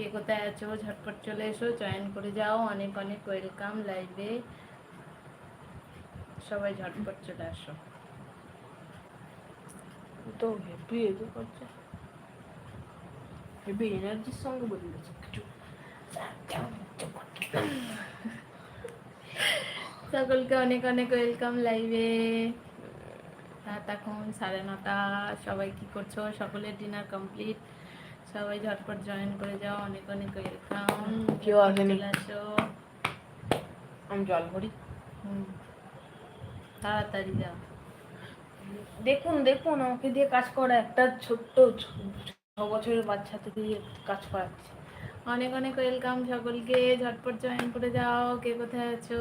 কে কোথায় আছো ঝটপট চলে এসো জয়েন করে যাও। অনেক অনেক ওয়েলকাম লাইভে সবাই ঝটপট চলে আসো। তো হেভি এগো করছে। হেভি এনার্জির সঙ্গে বদলেছে কিছু সকলকে অনেক অনেক ওয়েলকাম লাইভে রাত এখন সাড়ে নটা। সবাই কি করছ? সকলের ডিনার কমপ্লিট সবাই ঝটপট জয়েন করে যাও অনেক অনেক ওয়েলকাম কেউ আসেনি। আসো। আমি জল ভরি। তাড়াতাড়ি যাও। দেখুন দেখুন আমাকে দিয়ে কাজ করা একটা ছোট্ট ছ- ছ বছরের বাচ্চাতে দিয়ে কাজ করাচ্ছে। অনেক অনেক ওয়েলকাম সকলকে ঝটপট জয়েন করে যাও। কে কোথায় আছো?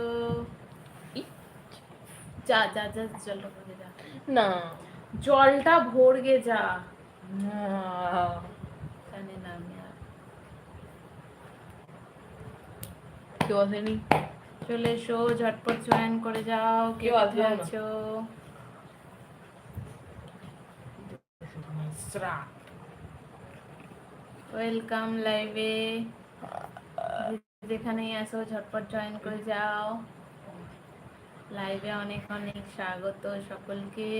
যা যা যা জলটা ভরে যা। না। জলটা ভরগে যা। না জানি না আমি আর কেউ আসেনি। চলে এসো ঝটপট জয়েন করে যাও কেউ আসবে আছো? ওয়েলকাম লাইভে যেখানেই আসো ঝটপট জয়েন করে যাও। লাইভে অনেক অনেক স্বাগত সকলকে।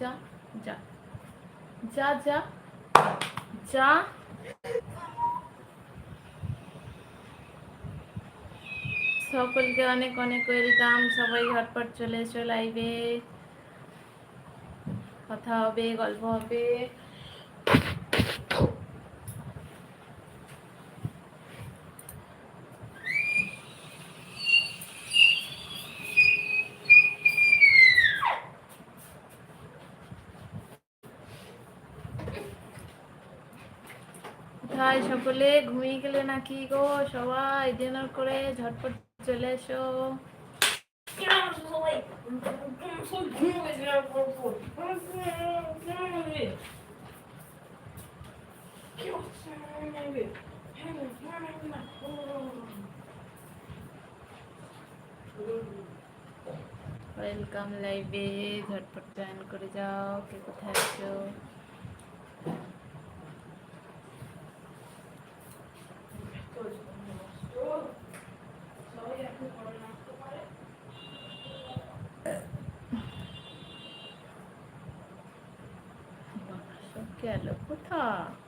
যা যা। যা যা যা। সকলকে অনেক অনেক ওয়েলকাম। সবাই ঝটপট চলে এসো লাইভে কথা হবে, গল্প হবে। কোথায় সকলে, ঘুমিয়ে গেলে নাকি গো? সবাই ডিনার করে ঝটপট চলে এসো। ওয়েলকাম লাইভে ঝটপট জয়েন করে যাও। কে কোথায় আছো বাবা, সব গেল কোথায়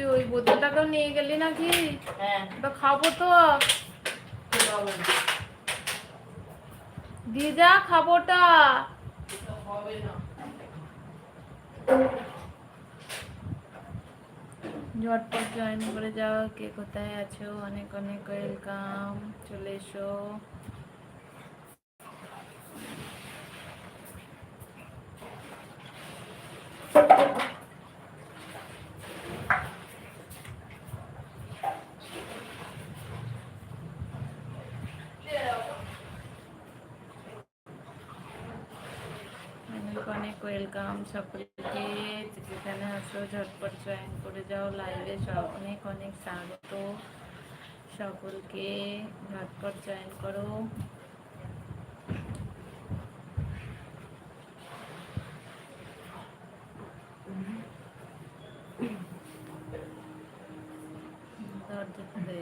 তুই ওই বোতলটাকেও নিয়ে গেলি নাকি? হ্যাঁ। খাব তো। দিয়ে যা খাবোটা। হবে না ঝটপট জয়েন করে যাও কে কোথায় আছো? অনেক অনেক ওয়েলকাম চলে এসো। অনেক অনেক ওয়েলকাম সকলকে। যেখানে আসো ঝটপট জয়েন করে যাও লাইভে সব অনেক অনেক স্বাগত সকলকে। ঝটপট জয়েন করো। দরজাটা দে।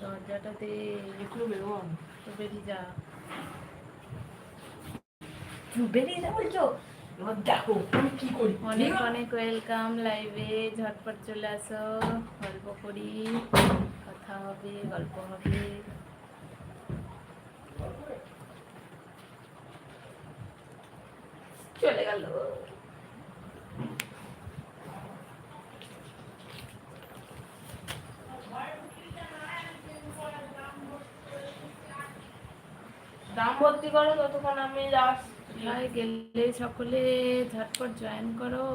দরজাটা দে। বেরো তো বেরিয়ে যা। বলছো দেখো আমি কি করি? অনেক অনেক ওয়েলকাম লাইভে ঝটপট চলে আসো গল্প করি কথা হবে গল্প হবে। চলে গেল। দাম ভর্তি করো ততক্ষণ আমি আসছি ভাই গেলে সকলে ঝটপট জয়েন করো?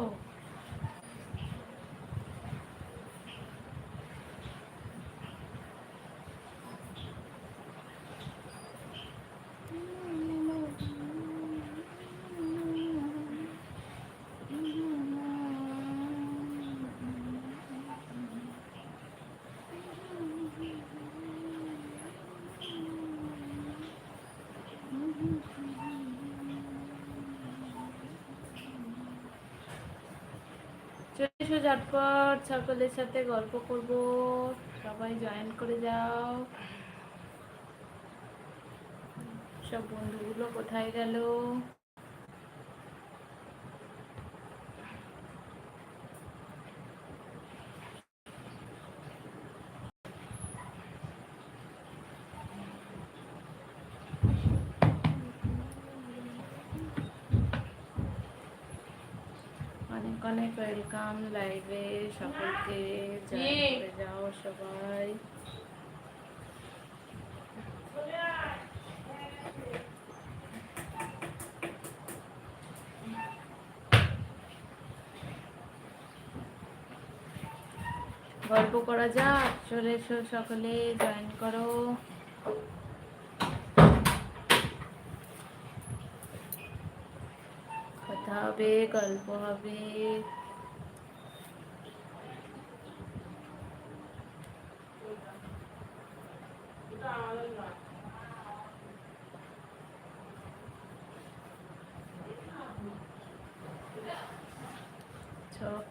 চলে এসো ঝটপট, সকলের সাথে গল্প করব। সবাই জয়েন করে যাও। সব বন্ধুগুলো কোথায় গেল? অনেক ওয়েলকাম লাইভে সকলকে। যাও সবাই। গল্প করা যাক। চলে এসো সকলে জয়েন করো কথা হবে গল্প হবে।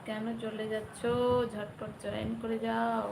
কেন চলে যাচ্ছ? ঝটপট জয়েন করে যাও।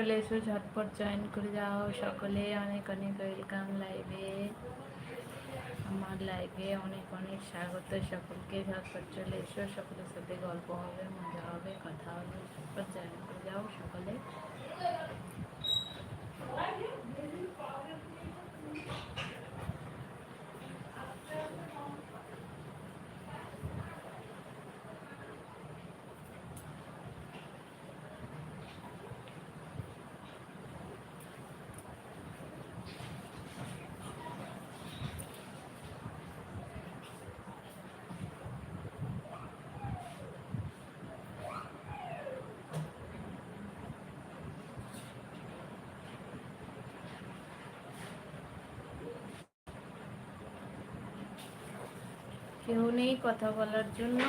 চলে এসো, ঝটপট জয়েন করে যাও। সকলে অনেক অনেক ওয়েলকাম লাইভে আমার লাইভে অনেক অনেক স্বাগত। সকলকে ঝটপট চলে এসো। সকলের সাথে গল্প হবে, মজা হবে, কথা হবে। ঝটপট জয়েন করে যাও সকলে। কেউ নেই কথা বলার জন্য।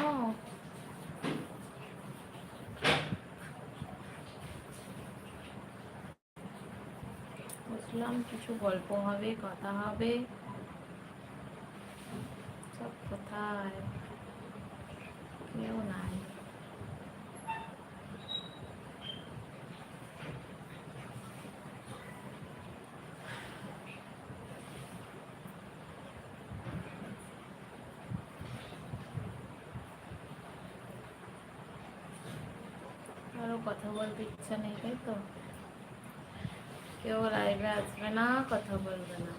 বুঝলাম কিছু গল্প হবে, কথা হবে। সব কোথায় কেউ নাই কারও কথা বলতে ইচ্ছা নেই তাই তো? কেউ লাইভে আসবে না কথা বলবে না।